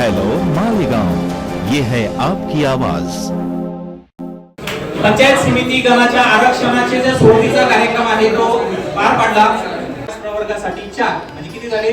Hello Malegaon. ये है आपकी आवाज। पंचायत समिती गणाच्या आरक्षणाचे जे सोडतीचा कार्यक्रम आहे तो पार पाडला. प्रवर्गासाठी चार म्हणजे किती झाले?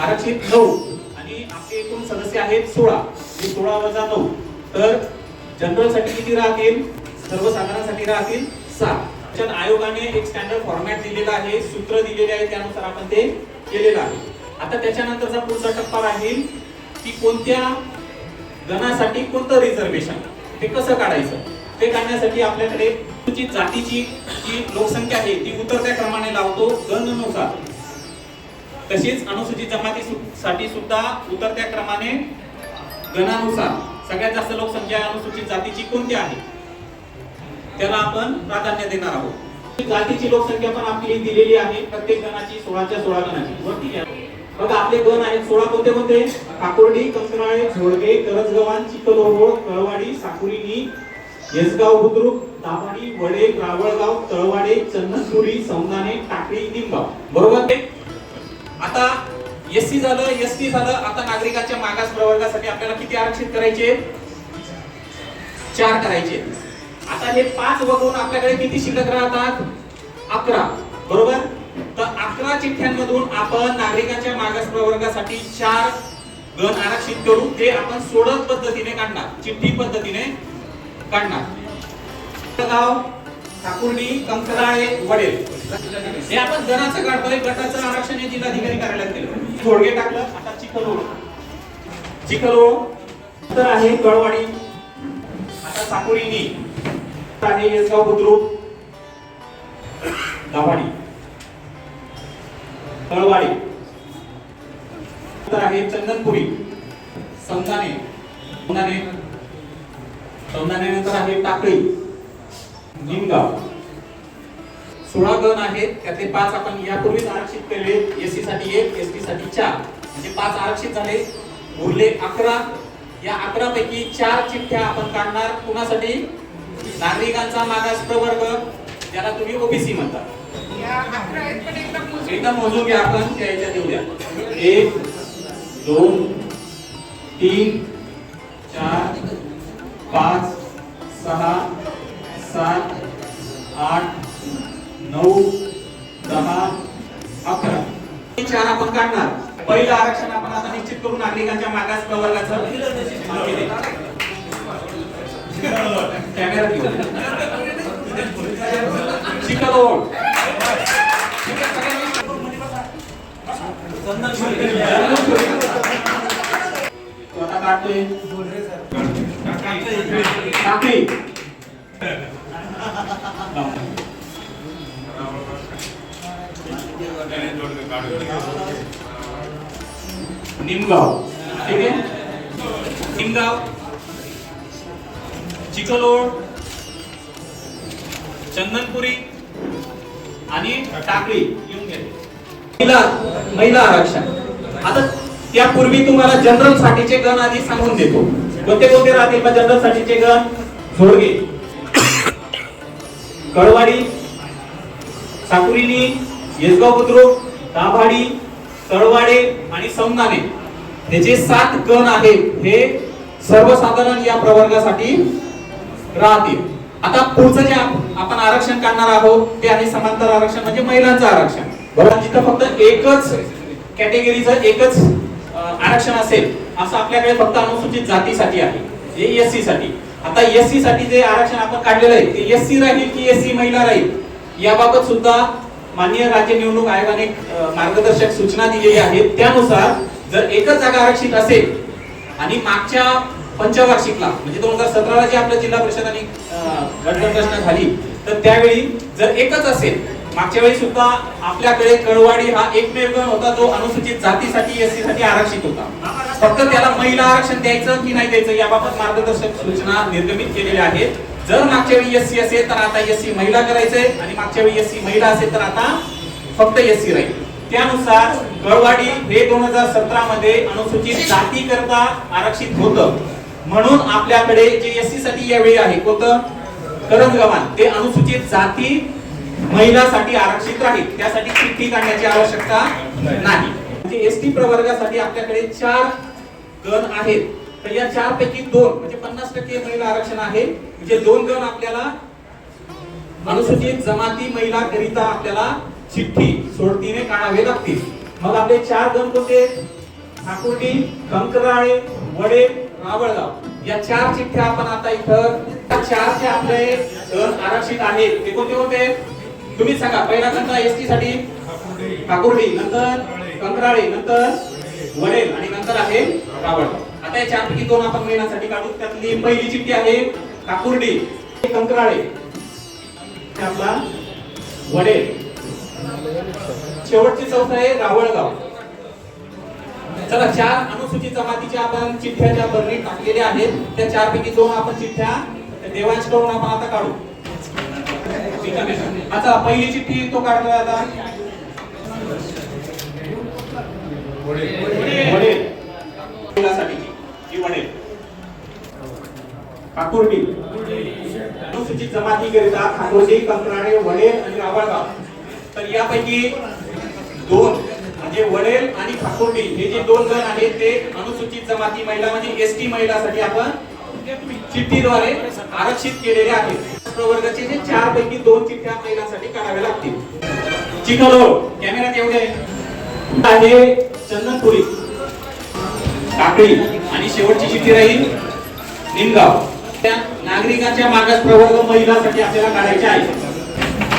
आरक्षित नऊ. आणि आपले एकूण सदस्य आहेत सोळा. हे सोळा वजा नऊ. तर जनरलसाठी किती राहतील? सर्वसाधारणसाठी राहतील सहा आयोगाने एक स्टँडर्ड फॉर्मॅट दिलेला आहे सूत्र दिलेले आहे त्यानुसार आपण ते केलेलं आहे. आता त्याच्यानंतरचा पुढचा टप्पा राहील. की कोणत्या गणासाठी कोणतं रिझर्वेशन ते कसं काढायचं? ते काढण्यासाठी आपल्याकडे अनुसूचित जातीची जी लोकसंख्या आहे ती उतरत्या क्रमाने लावतो गणनुसार. तशीच अनुसूचित जमाती साठी सुद्धा उतरत्या क्रमाने गणानुसार. सगळ्यात जास्त लोकसंख्या अनुसूचित जातीची कोणती आहे? त्याला आपण प्राधान्य देणार आहोत. जातीची लोकसंख्या पण आपली दिलेली आहे प्रत्येक गणाची सोळाच्या सोळा गणाची. वरती घ्या. बघा आपले गण आहेत सोळा कोणते कोणते? काकोर्डी कंकराळे झोडगे करजगव्हाण चिखलोहोळ कळवाडी साकुरीनी येसगाव बुद्रुक दाभाडी वडे रावळगाव तळवाडे चंदनपुरी सौंदाणे टाकळी निमगाव. बरोबर? ते आता एससी झालं एसटी झालं आता नागरिकांच्या मागास प्रवर्गासाठी आपल्याला किती आरक्षित करायचे? चार करायचे. आता हे पाच वगळून आपल्याकडे किती शिल्लक राहतात? अकरा. बरोबर? अकरा चिठ्ठ्यांमधून आपण नागरिकांच्या मागास प्रवर्गासाठी चार गण आरक्षित करू. ते आपण सोडत पद्धतीने काढणार. चिठ्ठी पद्धतीने काढणार. गाव ठाकुर्डी कंकराळे वडेल. हे आपण गणाचं काढतोय. गटाचं आरक्षण हे जिल्हाधिकारी कार्यालयात केलं. थोडगे टाकलं. आता चिखलोड चिखलोड तर आहे गळवाडी आता साकुरीनी. आहे येसगाव बुद्रुक दाभाडी तळवाडी तर आहे चंदनपुरी. समजाने समजाने समजाने नंतर आहे टाकळी. निमगाव. सोळा गण आहेत. त्यातले पाच आपण यापूर्वीच आरक्षित केले. एससी साठी एक एसटी साठी चार. म्हणजे पाच आरक्षित झाले. उरले अकरा. या अकरा पैकी चार चिठ्ठ्या आपण काढणार. कुणासाठी? नागरिकांचा मागास प्रवर्ग ज्याला तुम्ही ओबीसी म्हणता. एकदा मोजू की आपण त्या याच्यात येऊया एक दोन तीन चार पाच सहा सात आठ नऊ दहा अकरा. हे चार आपण काढणार. पहिलं आरक्षण आपण आता निश्चित करू नागरिकांच्या मागास प्रवर्गाचं कॅमेरा घेऊन. निमगाव. ठीक आहे? निमगाव चिखलोड चंदनपुरी आणि टाकळी. महिला महिला आरक्षण. आता त्यापूर्वी तुम्हाला जनरल साठीचे गण आधी सांगून देतो. कोणते कोणते राहतील? मग जनरल साठीचे गण झोडगे कळवाडी साकुरीनी येसगाव बुद्रुक दाभाडी तळवाडे आणि सौंदाणे हे जे सात गण आहेत हे सर्वसाधारण या प्रवर्गासाठी राहतील. आता पुढचं जे आपण आरक्षण काढणार आहोत ते आहे समांतर आरक्षण म्हणजे महिलांचं आरक्षण. बरोबर जिथं फक्त एकच कॅटेगरीचं एकच आरक्षण असेल असं आपल्याकडे फक्त अनुसूचित जातीसाठी आहे जे एससी साठी आता एससी साठी जे आरक्षण आपण काढलेलं आहे ते एससी राहील की एससी महिला राहील याबाबत सुद्धा माननीय राज्य निवडणूक आयोगाने मार्गदर्शक सूचना दिलेली आहेत. त्यानुसार जर एकच जागा आरक्षित असेल आणि मागच्या पंचवार्षिकला म्हणजे दोन हजार सतराला जी आपल्या जिल्हा परिषद आणि अं, गटगटरचना झाली तर त्यावेळी जर एकच असेल मागच्या वेळी सुद्धा आपल्याकडे कळवाडी हा एकमेव गण होता जो अनुसूचित जातीसाठी एससी साठी आरक्षित होता. फक्त त्याला महिला आरक्षण द्यायचं की नाही द्यायचं याबाबत मार्गदर्शक सूचना निर्गमित केलेल्या आहेत. जर मागच्या वेळी एससी असेल तर आता एससी महिला करायचंय. आणि मागच्या वेळी एससी महिला असेल तर आता फक्त एससी राहील. त्यानुसार कळवाडी हे दोन हजार सतरा मध्ये अनुसूचित जाती करता आरक्षित होतं. म्हणून आपल्याकडे जे एससी साठी यावेळी आहे कोणतं? करंजगव्हाण ते अनुसूचित जाती महिलासाठी आरक्षित राहील त्यासाठी चिठ्ठी काढण्याची आवश्यकता नाही. म्हणजे एसटी प्रवर्गासाठी आपल्याकडे चार गण आहेत. तर या चार पैकी दोन म्हणजे पन्नास टक्के महिला आरक्षण आहे. म्हणजे दोन गण आपल्याला अनुसूचित जमाती महिला करिता आपल्याला चिठ्ठी सोडतीने काढावे लागतील. मग आपले चार गण कोणते? ठाकुर्डी कंकराळे वडे रावळगाव. या चार चिठ्ठ्या आपण आता इथं चार जे आपले गण आरक्षित आहेत. ते कोणते कोणते तुम्ही सांगा पहिला गण एस टी साठी ठाकुर्डी नंतर कंकराळे नंतर वडेल आणि नंतर आहे रावळगाव आता या चार पैकी दोन आपण महिलांसाठी काढू. त्यातली पहिली चिठ्ठी आहे ठाकुर्डी कंकराळे आपला वडेल. शेवटची चौथ आहे रावळगाव. चला चार अनुसूचित जमातीच्या आपण चिठ्ठ्या ज्या बरणी टाकलेल्या आहेत त्या चारपैकी दोन आपण चिठ्ठ्या देवांश करून आपण आता काढू. आता पहिली चिठ्ठी तो काढतोय आता. काकुर्डी. अनुसूचित जमाती करिता खानोजी कंत्राणे वडेल आणि रावळगाव. तर यापैकी दोन म्हणजे वडेल आणि ठाकुर्डी हे जे दोन जण आहेत ते अनुसूचित जमाती महिला म्हणजे एस टी महिलासाठी आपण चिठ्ठीद्वारे आरक्षित केलेले आहेत. प्रवर्गाचे जे चार पैकी दोन चिठ्ठ्या महिलांसाठी काढाव्या लागतील. चिखलोळ कॅमेरा केवढे आहे? चंदनपुरी. काकडी. आणि शेवटची चिठ्ठी राहील निमगाव. त्या नागरिकांच्या मागास प्रवर्ग महिलांसाठी आपल्याला काढायचे आहे.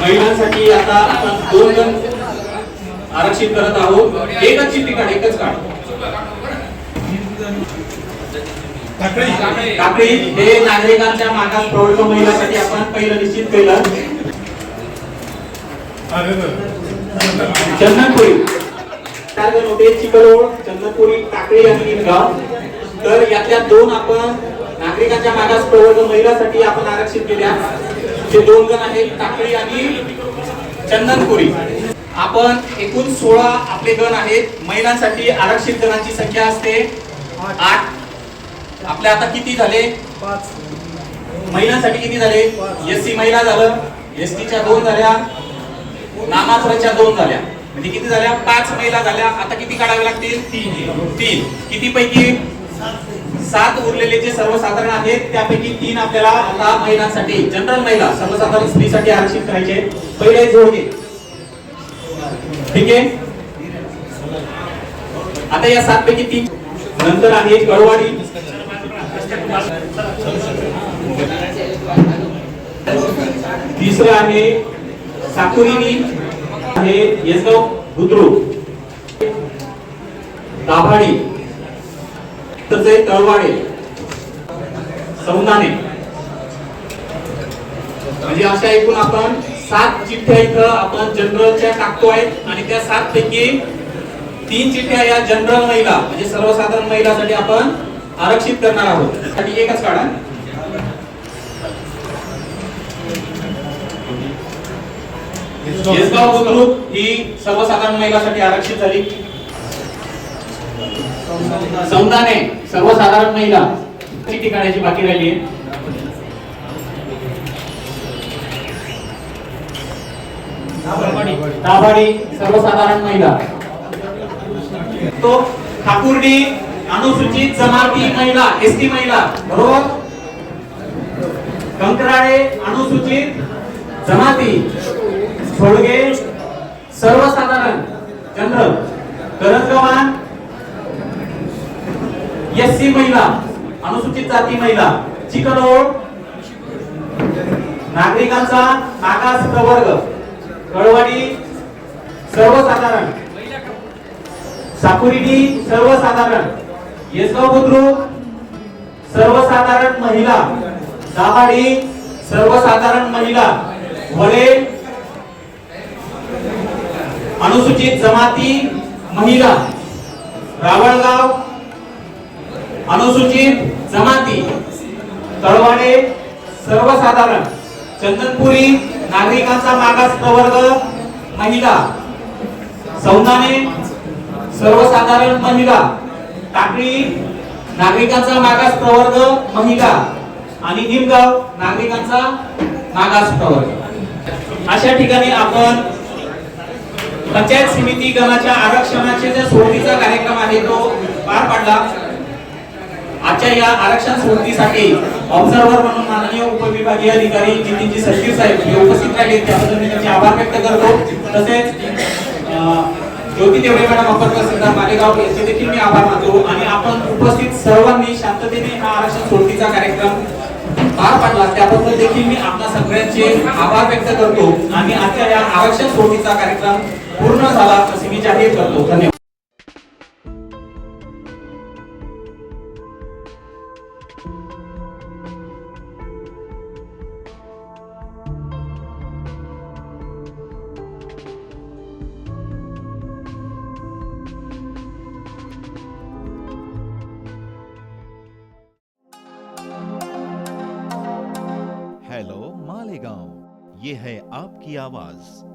महिलांसाठी आता आपण दोन जण आरक्षित करत आहोत. एकच चिठ्ठी काढ एकच काढ. काकडी हे नागरिकांच्या मागास प्रवर्ग महिलांसाठी आपण पहिलं निश्चित केलं. चंदनपुरी. होते चिकलोड चंदनपुरी टाकळी आणि निमगाव तर यातल्या दोन आपण नागरिकांच्या मागास प्रवर्ग महिलांसाठी आपण आरक्षित केल्या. जे दोन जण आहेत टाकळी आणि चंदनपुरी. आपण एकूण सोळा आपले गण आहेत. महिलांसाठी आरक्षित गणांची संख्या असते आठ. आपल्या आता किती झाले? महिलांसाठी किती झाले? एस सी महिला झालं एस टीच्या दोन झाल्या नामांतराच्या दोन झाल्या. म्हणजे किती झाल्या? पाच महिला झाल्या. आता किती काढावे लागतील? तीन. तीन. किती पैकी सात उरलेले जे सर्वसाधारण आहेत त्यापैकी तीन आपल्याला आता महिलांसाठी जनरल महिला सर्वसाधारण स्त्रीसाठी आरक्षित करायचे. पहिले जोडगे ठीक आहे? आता या सात पैकी तीन. नंतर आहे कळवाडी तिसरं आहे साकुरीनी आहे येसगाव बुद्रुक. दाभाडी तसे तळवाडे सौंदाने म्हणजे अशा एकूण आपण सात चिठ्ठ्या इथं आपण जनरलच्या टाकतोय आणि त्या सात पैकी तीन चिठ्ठ्या या जनरल महिला म्हणजे सर्वसाधारण महिलासाठी आपण आरक्षित करणार आहोत. साठी एकच काढा. येसगाव बुद्रुक ही सर्वसाधारण महिलासाठी आरक्षित झाली. सौंदाने सर्वसाधारण महिला ठिकाणाची बाकी राहिली आहे. सर्वसाधारण महिला. तो ठाकुर्डी अनुसूचित जमाती महिला एसटी महिला बरोबर? कंकराळे अनुसूचित जमाती सोडगे सर्वसाधारण जनरल करंजगवान एस सी महिला अनुसूचित जाती महिला चिकलोड नागरिकांचा मागास प्रवर्ग कळवाडी सर्वसाधारण साकुरीडी सर्वसाधारण येसगाव बुद्रुक. सर्वसाधारण महिला. दाभाडी सर्वसाधारण महिला. वडे. अनुसूचित जमाती महिला. रावळगाव. अनुसूचित जमाती. तळवाडे. सर्वसाधारण. चंदनपुरी नागरिकांचा मागास प्रवर्ग महिला. सौंदाने सर्वसाधारण महिला. टाकळी नागरिकांचा मागास प्रवर्ग महिला आणि निमगाव नागरिकांचा मागास प्रवर्ग. अशा ठिकाणी आपण पंचायत समिती गणाच्या आरक्षणाचे जे सोडतीचा कार्यक्रम आहे तो पार पाडला. आजच्या या आरक्षण सोडतीसाठी ऑब्झर्व्हर म्हणून माननीय उपविभागीय अधिकारी नितीनजी सचिव साहेब हे उपस्थित राहिले. त्याबद्दल मी त्यांचे आभार व्यक्त करतो. तसेच अं, ज्योती देवळे मॅडम अप्पर सिद्धार्थ मालेगाव यांचे देखील मी आभार मानतो आणि आपण उपस्थित सर्वांनी शांततेने हा आरक्षण सोडतीचा कार्यक्रम पार पाडला. त्याबद्दल देखील मी आपल्या सगळ्यांचे आभार व्यक्त करतो आणि आजच्या या आरक्षण सोडतीचा कार्यक्रम पूर्ण झाला असे मी जाहीर करतो. धन्यवाद. ये है आपकी आवाज।